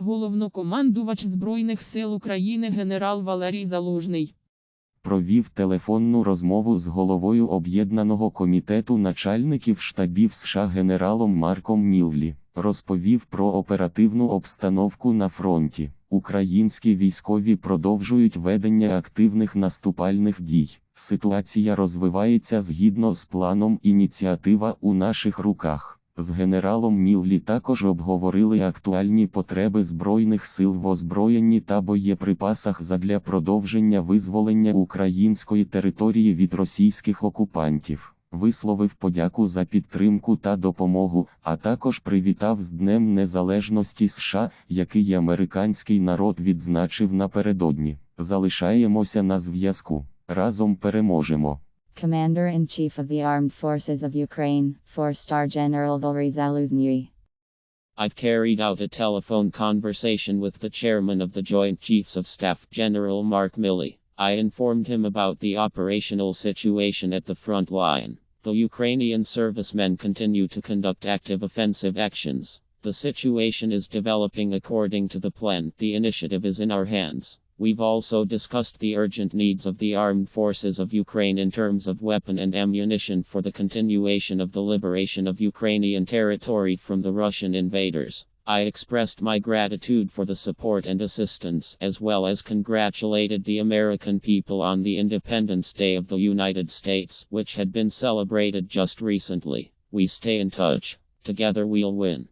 Головнокомандувач Збройних сил України генерал Валерій Залужний. провів телефонну розмову з головою Об'єднаного комітету начальників штабів США генералом Марком Міллі, розповів про оперативну обстановку на фронті. Українські військові продовжують ведення активних наступальних дій. Ситуація розвивається згідно з планом ініціатива у наших руках. З генералом Міллі також обговорили актуальні потреби Збройних сил в озброєнні та боєприпасах задля продовження визволення української території від російських окупантів. Висловив подяку за підтримку та допомогу, а також привітав з Днем Незалежності США, який американський народ відзначив напередодні. Залишаємося на зв'язку. Разом переможемо. Commander-in-Chief of the Armed Forces of Ukraine, 4-star General Valery Zaluzny. I've carried out a telephone conversation with the chairman of the Joint Chiefs of Staff, General Mark Milley. I informed him about the operational situation at the front line. The Ukrainian servicemen continue to conduct active offensive actions. The situation is developing according to the plan. The initiative is in our hands. We've also discussed the urgent needs of the armed forces of Ukraine in terms of weapon and ammunition for the continuation of the liberation of Ukrainian territory from the Russian invaders. I expressed my gratitude for the support and assistance, as well as congratulated the American people on the Independence Day of the United States, which had been celebrated just recently. We stay in touch. Together we'll win.